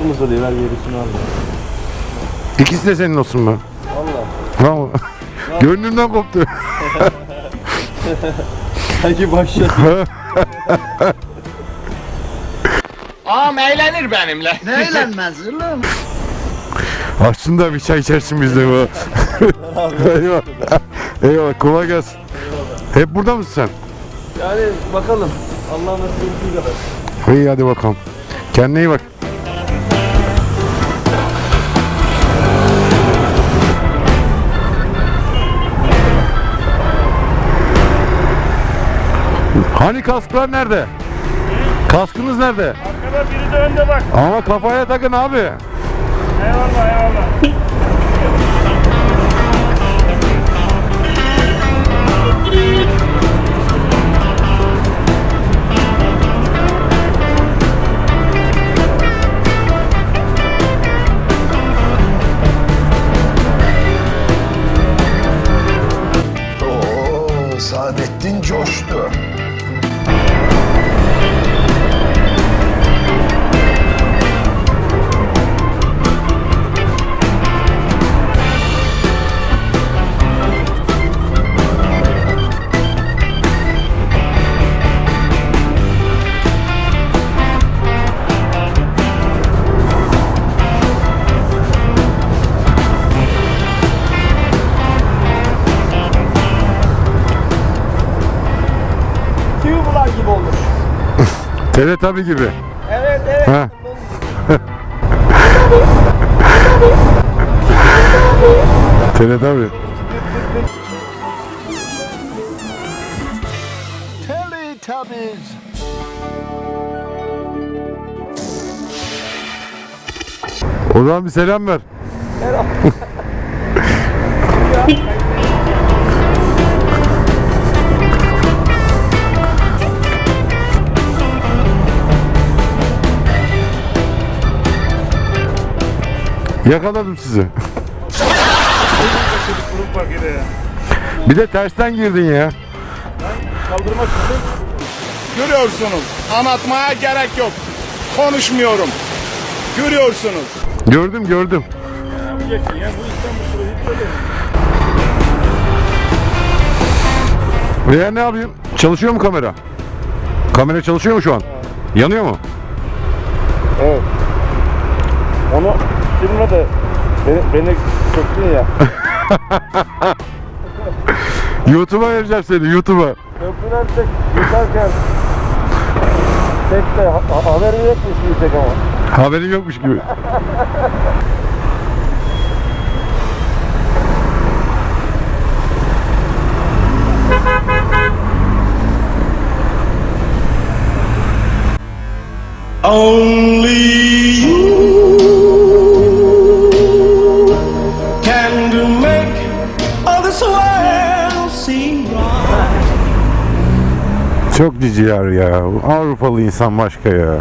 kırmızı diye ver gerisini al. İkisi de senin olsun mu? Valla. Tamam. Gönlümden koptu. Sanki başladı. Ağam eğlenir benimle. Ne eğlenmez oğlum? Aslında bir çay içersin bizde bu. Eyvallah. Eyvallah. Kolay gelsin. Hep burada mısın sen? yani bakalım. Allah nasip ettiği kadar. İyi hadi bakalım. Kendine iyi bak. Hani kasklar nerede? Kaskınız nerede? Arkada biri de önde bak. Ama kafaya takın abi. Eyvallah eyvallah. Oo, Saadettin coştu. Tubular gibi olmuş. Teletabi gibi. Evet evet. Ha. Teletabi. Teletubbies. O zaman bir selam ver. Yakaladım sizi. Bir de tersten girdin ya. Kaldırmak. Görüyorsunuz. Anlatmaya gerek yok. Konuşmuyorum. Görüyorsunuz. Gördüm gördüm. Veya ne yapayım? Çalışıyor mu kamera? Kamera çalışıyor mu şu an? Yanıyor mu? Evet. Onu silme de beni, beni söktün ya. YouTube'a vereceğim seni YouTube'a. Köprüden tek geçerken tek de ha- ha- haberin yokmuş gibi tek ama. Haberin yokmuş gibi. Only Çok cici yer ya. Avrupalı insan başka ya.